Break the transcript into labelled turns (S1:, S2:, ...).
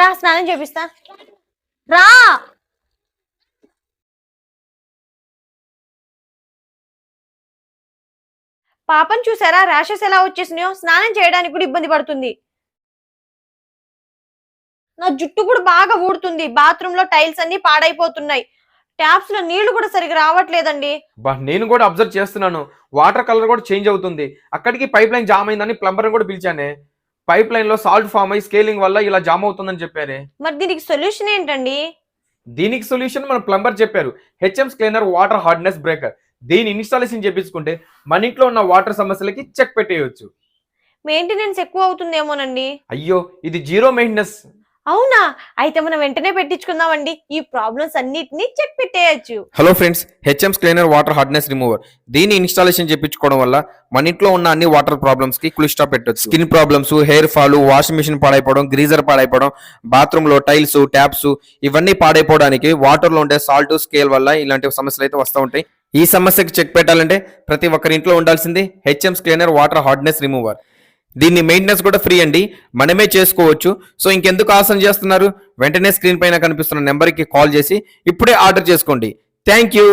S1: రా స్నానం చేపిస్తా. రా! పాపం చూసారా ర్యాషెస్ ఎలా వచ్చేసినాయో? స్నానం చేయడానికి కూడా ఇబ్బంది పడుతుంది. నా జుట్టు కూడా బాగా ఊడుతుంది. బాత్రూమ్లో టైల్స్ అన్ని పాడైపోతున్నాయి. ట్యాప్స్లో నీళ్ళు కూడా సరిగా రావట్లేదండి.
S2: బా నేను కూడా అబ్జర్వ్ చేస్తున్నాను. వాటర్ కలర్ కూడా చేంజ్ అవుతుంది. అక్కడికి పైప్ లైన్ జామ్ అయిందని ప్లంబర్ కూడా పిలిచానే. పైప్ లైన్లో సాల్ట్ ఫామ్ అయ్యి స్కేలింగ్ వల్ల ఇలా జామ్ అవుతుందని చెప్పారే.
S1: మరి దీనికి సొల్యూషన్ ఏంటండి?
S2: దీనికి సొల్యూషన్ మన ప్లంబర్ చెప్పారు. HMS cleaner water hardness breaker. దీని ఇన్స్టాలేషన్ చేపించుకుంటే మన ఇంట్లో ఉన్న వాటర్ సమస్యలకి చెక్ పెట్టేయచ్చు.
S1: మెయింటెనెన్స్ ఎక్కువ అవుతుందేమోనండి?
S2: అయ్యో ఇది జీరో మెయింటెనెన్స్.
S1: అవునా? అయితే మనం వెంటనే పెట్టించుకుందామండి. ఈ ప్రాబ్లమ్స్ అన్నిటిని చెక్ పెట్టేయచ్చు.
S2: Hello friends HMS cleaner water hardness remover దీని ఇన్స్టాలేషన్ చేయించుకోవడం వల్ల మన ఇంట్లో ఉన్న అన్ని వాటర్ ప్రాబ్లమ్స్కి క్లిక్ స్టాప్ పెట్టొచ్చు. Skin problems hair fall washing machine పాడైపోవడం geyser పాడైపోవడం బాత్రూమ్లో టైల్స్ ట్యాప్స్ ఇవన్నీ పాడైపోవడానికి వాటర్లో ఉండే సాల్ట్ స్కేల్ వల్ల ఇలాంటి సమస్యలు అయితే వస్తూ ఉంటాయి. ఈ సమస్యకి చెక్ పెట్టాలంటే ప్రతి ఒక్కరి ఇంట్లో ఉండాల్సింది HMS cleaner water hardness remover దీన్ని మెయింటెనెన్స్ కూడా ఫ్రీ అండి. మనమే చేసుకోవచ్చు. సో ఇంకెందుకు ఆసన చేస్తున్నారు? వెంటనే స్క్రీన్ పైన కనిపిస్తున్న నెంబర్కి కాల్ చేసి ఇప్పుడే ఆర్డర్ చేసుకోండి. Thank you